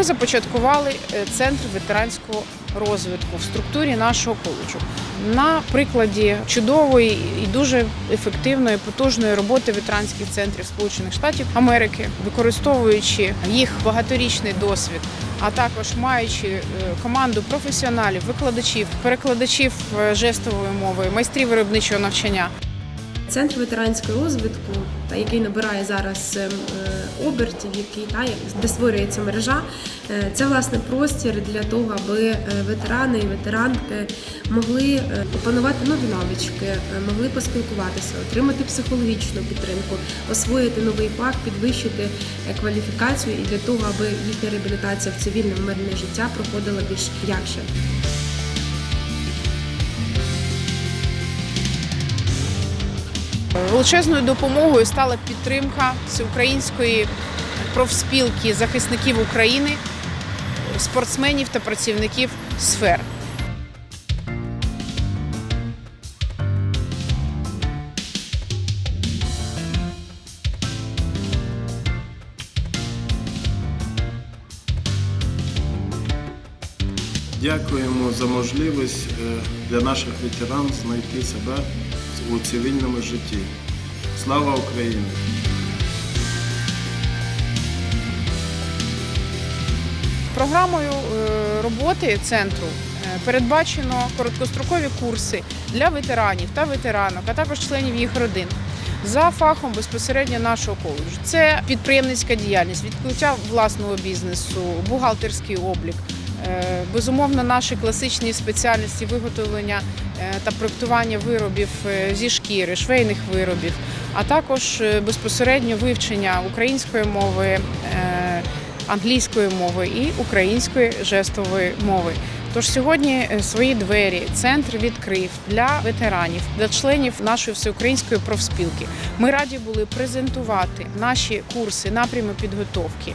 ми започаткували е, центр ветеранського розвитку в структурі нашого коледжу. На прикладі чудової і дуже ефективної, потужної роботи ветеранських центрів Сполучених Штатів Америки, використовуючи їх багаторічний досвід, а також маючи е, команду професіоналів, викладачів, перекладачів е, жестової мови, майстрів виробничого навчання. Центр ветеранського розвитку, та який набирає зараз е, обертів, який та де створюється мережа, е, це власне простір для того, аби е, ветерани і ветеранки могли опанувати нові навички, могли поспілкуватися, отримати психологічну підтримку, освоїти новий фах, підвищити кваліфікацію і для того, аби їхня реабілітація в цивільне мирне життя проходила більш м'якше. Величезною допомогою стала підтримка всеукраїнської профспілки захисників України, спортсменів та працівників сфер. Дякуємо за можливість е, для наших ветеран знайти себе у цивільному житті. Слава Україні! Програмою е, роботи центру е, передбачено короткострокові курси для ветеранів та ветеранок, а також членів їх родин. За фахом безпосередньо нашого коледжу. Це підприємницька діяльність, відкриття власного бізнесу, бухгалтерський облік. Е, Безумовно, наші класичні спеціальності виготовлення е, та проектування виробів е, зі шкіри, швейних виробів, а також безпосередньо вивчення української мови, англійської мови і української жестової мови. Тож сьогодні свої двері центр відкрив для ветеранів, для членів нашої всеукраїнської профспілки. Ми раді були презентувати наші курси, напрями підготовки.